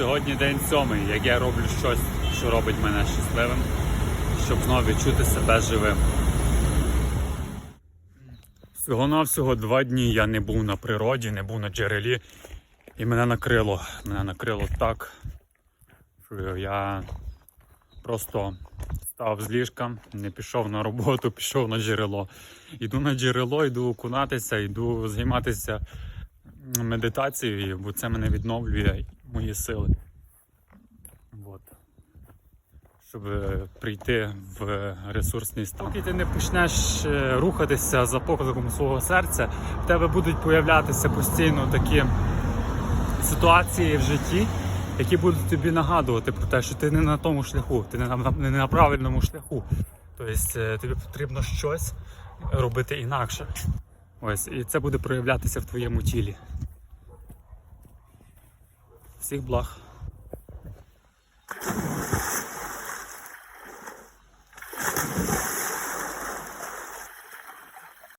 Сьогодні день сьомий, як я роблю щось, що робить мене щасливим, щоб знову відчути себе живим. Всього-навсього два дні я не був на природі, не був на джерелі, і мене накрило. Мене накрило так, що я просто став з ліжка, не пішов на роботу, пішов на джерело. Йду на джерело, йду окунатися, йду займатися медитацією, бо це мене відновлює мої сили. От. Щоб е, прийти в ресурсний стан. Поки ти не почнеш е, рухатися за покликом свого серця, в тебе будуть появлятися постійно такі ситуації в житті, які будуть тобі нагадувати про те, що ти не на тому шляху, ти не на, не на правильному шляху. Тобто е, тобі потрібно щось робити інакше. Ось, і це буде проявлятися в твоєму тілі. Всіх благ.